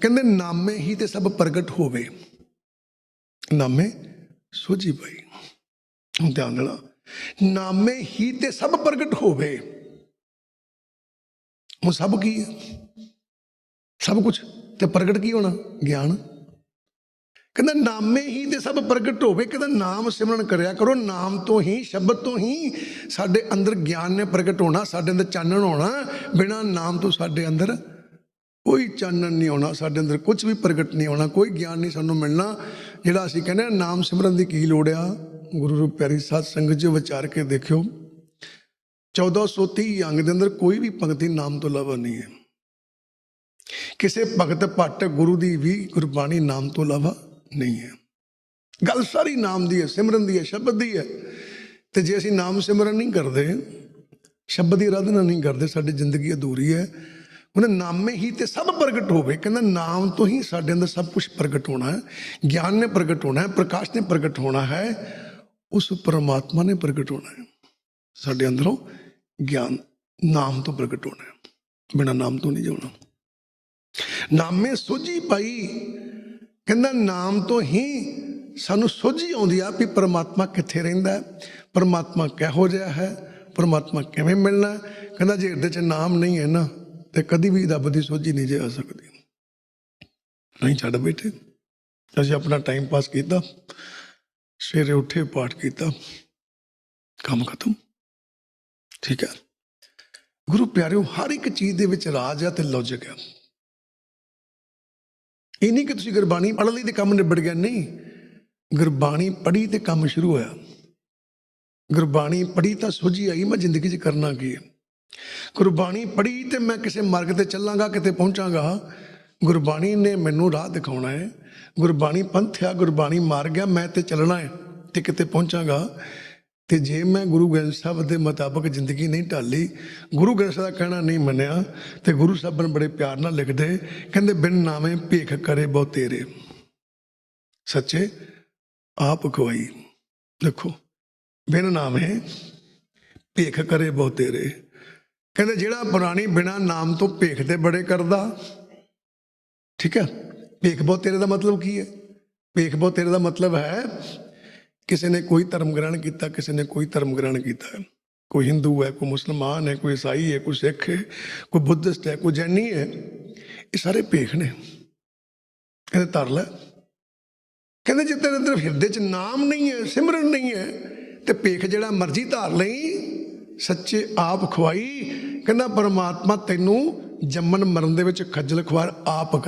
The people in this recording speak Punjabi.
ਕਹਿੰਦੇ, ਨਾਮੇ ਹੀ ਤੇ ਸਭ ਪ੍ਰਗਟ ਹੋਵੇ। ਨਾਮੇ? ਸੋਝੀ ਪਈ ਧਿਆਨ ਦੇਣਾ ਨਾਮੇ ਹੀ ਤੇ ਸਭ ਪ੍ਰਗਟ ਹੋਵੇ। ਉਹ ਸਭ ਕੀ ਹੈ? ਸਭ ਕੁਝ ਤੇ ਪ੍ਰਗਟ ਕੀ ਹੋਣਾ? ਗਿਆਨ। ਕਹਿੰਦਾ, ਨਾਮੇ ਹੀ ਤੇ ਸਭ ਪ੍ਰਗਟ ਹੋਵੇ। ਕਹਿੰਦਾ, ਨਾਮ ਸਿਮਰਨ ਕਰਿਆ ਕਰੋ। ਨਾਮ ਤੋਂ ਹੀ, ਸ਼ਬਦ ਤੋਂ ਹੀ ਸਾਡੇ ਅੰਦਰ ਗਿਆਨ ਨੇ ਪ੍ਰਗਟ ਹੋਣਾ, ਸਾਡੇ ਅੰਦਰ ਚਾਨਣ ਹੋਣਾ, ਬਿਨਾ ਨਾਮ ਤੋਂ ਸਾਡੇ ਅੰਦਰ ਕੋਈ ਚਾਨਣ ਨਹੀਂ ਹੋਣਾ ਸਾਡੇ ਅੰਦਰ ਕੁਝ ਵੀ ਪ੍ਰਗਟ ਨਹੀਂ ਹੋਣਾ ਕੋਈ ਗਿਆਨ ਨਹੀਂ ਸਾਨੂੰ ਮਿਲਣਾ। ਜਿਹੜਾ ਅਸੀਂ ਕਹਿੰਦੇ ਹਾਂ, ਨਾਮ ਸਿਮਰਨ ਦੀ ਕੀ ਲੋੜ ਆ? ਗੁਰੂ ਰੂਪ ਪਿਆਰੀ ਸਾਧ ਸੰਗਤ ਜੀ ਵਿਚਾਰ ਕੇ ਦੇਖਿਓ। 1430 ਅੰਗ ਦੇ ਅੰਦਰ ਕੋਈ ਵੀ ਪੰਕਤੀ ਨਾਮ ਤੋਂ ਇਲਾਵਾ ਨਹੀਂ ਹੈ। ਕਿਸੇ ਭਗਤ ਭੱਟ ਗੁਰੂ ਦੀ ਵੀ ਗੁਰਬਾਣੀ ਨਾਮ ਤੋਂ ਇਲਾਵਾ ਨਹੀਂ ਹੈ। ਗੱਲ ਸਾਰੀ ਨਾਮ ਦੀ ਹੈ ਸਿਮਰਨ ਦੀ ਹੈ ਸ਼ਬਦ ਦੀ ਹੈ। ਤੇ ਜੇ ਅਸੀਂ ਨਾਮ ਸਿਮਰਨ ਨਹੀਂ ਕਰਦੇ ਸ਼ਬਦ ਦੀ ਆਰਾਧਨਾ ਨਹੀਂ ਕਰਦੇ ਸਾਡੀ ਜ਼ਿੰਦਗੀ ਅਧੂਰੀ ਹੈ। ਉਹਨੇ ਨਾਮੇ ਹੀ ਤੇ ਸਭ ਪ੍ਰਗਟ ਹੋਵੇ। ਕਹਿੰਦਾ ਨਾਮ ਤੋਂ ਹੀ ਸਾਡੇ ਅੰਦਰ ਸਭ ਕੁਝ ਪ੍ਰਗਟ ਹੋਣਾ ਹੈ। ਗਿਆਨ ਨੇ ਪ੍ਰਗਟ ਹੋਣਾ ਹੈ, ਪ੍ਰਕਾਸ਼ ਨੇ ਪ੍ਰਗਟ ਹੋਣਾ ਹੈ। ਉਸ ਪਰਮਾਤਮਾ ਨੇ ਪ੍ਰਗਟ ਹੋਣਾ ਹੈ। ਸਾਡੇ ਅੰਦਰੋਂ ਗਿਆਨ ਨਾਮ ਤੋਂ ਪ੍ਰਗਟ ਹੋਣਾ ਹੈ। ਬਿਨਾ ਨਾਮ ਤੋਂ ਨਹੀਂ ਜਾਣਾ। ਨਾਮੇ ਸੋਝੀ ਪਾਈ। ਕਹਿੰਦਾ ਨਾਮ ਤੋਂ ਹੀ ਸਾਨੂੰ ਸੋਝੀ ਆਉਂਦੀ ਆ ਵੀ ਪਰਮਾਤਮਾ ਕਿੱਥੇ ਰਹਿੰਦਾ ਹੈ। ਪਰਮਾਤਮਾ ਕਿਹੋ ਜਿਹਾ ਹੈ? ਪਰਮਾਤਮਾ ਕਿਵੇਂ ਮਿਲਣਾ ਕਹਿੰਦਾ ਜੇ ਇਹਦੇ 'ਚ ਨਾਮ ਨਹੀਂ ਹੈ ਨਾ ਤੇ ਕਦੀ ਵੀ ਰੱਬ ਦੀ ਸੋਝੀ ਨਹੀਂ ਜੇ ਆ ਸਕਦੀ। ਨਹੀਂ ਛੱਡ ਬੈਠੇ ਅਸੀਂ ਆਪਣਾ ਟਾਈਮ ਪਾਸ ਕੀਤਾ, ਸਵੇਰੇ ਉੱਠੇ, ਪਾਠ ਕੀਤਾ, ਕੰਮ ਖਤਮ। ਠੀਕ ਹੈ। ਗੁਰੂ ਪਿਆਰਿਓ, ਹਰ ਇੱਕ ਚੀਜ਼ ਦੇ ਵਿੱਚ ਰਾਜ ਹੈ ਤੇ ਲੌਜਿਕ ਹੈ ਇਹ ਨਹੀਂ ਕਿ ਤੁਸੀਂ ਗੁਰਬਾਣੀ ਪੜ੍ਹ ਲਈ ਤੇ ਕੰਮ ਨਿਬੜ ਗਿਆ, ਨਹੀਂ। ਗੁਰਬਾਣੀ ਪੜ੍ਹੀ ਤੇ ਕੰਮ ਸ਼ੁਰੂ ਹੋਇਆ। ਗੁਰਬਾਣੀ ਪੜ੍ਹੀ ਤਾਂ ਸੋਝੀ ਆਈ, ਮੈਂ ਜ਼ਿੰਦਗੀ 'ਚ ਕਰਨਾ ਕੀ ਹੈ? ਗੁਰਬਾਣੀ ਪੜ੍ਹੀ ਤੇ ਮੈਂ ਕਿਸੇ ਮਾਰਗ ਤੇ ਚੱਲਾਂਗਾ, ਕਿਤੇ ਪਹੁੰਚਾਂਗਾ। ਗੁਰਬਾਣੀ ਨੇ ਮੈਨੂੰ ਰਾਹ ਦਿਖਾਉਣਾ ਹੈ। ਗੁਰਬਾਣੀ ਪੰਥ ਆ, ਗੁਰਬਾਣੀ ਮਾਰਗ ਆ, ਮੈਂ ਤੇ ਚੱਲਣਾ ਹੈ ਤੇ ਕਿਤੇ ਪਹੁੰਚਾਂਗਾ। ਤੇ ਜੇ ਮੈਂ ਗੁਰੂ ਗ੍ਰੰਥ ਸਾਹਿਬ ਦੇ ਮੁਤਾਬਕ ਜ਼ਿੰਦਗੀ ਨਹੀਂ ਢਾਲੀ, ਗੁਰੂ ਗ੍ਰੰਥ ਸਾਹਿਬ ਦਾ ਕਹਿਣਾ ਨਹੀਂ ਮੰਨਿਆ, ਤੇ ਗੁਰੂ ਸਾਹਿਬ ਨੇ ਬੜੇ ਪਿਆਰ ਨਾਲ ਲਿਖਦੇ, ਕਹਿੰਦੇ, ਬਿਨ ਨਾਵੇਂ ਭੇਖ ਕਰੇ ਬਹੁ ਤੇਰੇ। ਸੱਚੇ, ਆਪ ਗਵਾਈ ਦੇਖੋ, ਬਿਨ ਨਾਵੇਂ ਭੇਖ ਕਰੇ ਬਹੁ ਤੇਰੇ। ਕਹਿੰਦੇ ਜਿਹੜਾ ਪੁਰਾਣੀ ਬਿਨਾ ਨਾਮ ਤੋਂ ਭੇਖ ਤੇ ਬੜੇ ਕਰਦਾ। ਠੀਕ ਹੈ? ਭੇਖ ਬਹੁ ਤੇਰੇ ਦਾ ਮਤਲਬ ਕੀ ਹੈ? ਭੇਖ ਬਹੁ ਤੇਰੇ ਦਾ ਮਤਲਬ ਹੈ ਕਿਸੇ ਨੇ ਕੋਈ ਧਰਮ ਗ੍ਰਹਿਣ ਕੀਤਾ, ਕਿਸੇ ਨੇ ਕੋਈ ਧਰਮ ਗ੍ਰਹਿਣ ਕੀਤਾ। ਕੋਈ ਹਿੰਦੂ ਹੈ, ਕੋਈ ਮੁਸਲਮਾਨ ਹੈ, ਕੋਈ ਈਸਾਈ ਹੈ, ਕੋਈ ਸਿੱਖ ਹੈ, ਕੋਈ ਬੁੱਧਿਸਟ ਹੈ, ਕੋਈ ਜੈਨੀ ਹੈ, ਇਹ ਸਾਰੇ ਭੇਖ ਨੇ। ਕਹਿੰਦੇ ਧਰ ਲੈ। ਕਹਿੰਦੇ ਜੇ ਤੇਰੇ ਅੰਦਰ ਹਿਰਦੇ 'ਚ ਨਾਮ ਨਹੀਂ ਹੈ, ਸਿਮਰਨ ਨਹੀਂ ਹੈ, ਤੇ ਭੇਖ ਜਿਹੜਾ ਮਰਜ਼ੀ ਧਾਰ ਲਈ, ਸੱਚੇ ਆਪ ਖਵਾਈ ਕਹਿੰਦਾ ਪਰਮਾਤਮਾ ਤੈਨੂੰ ਜੰਮਣ ਮਰਨ ਦੇ ਵਿੱਚ ਖੱਜਲ ਖੁਆਰ ਆਪ ਕਰ।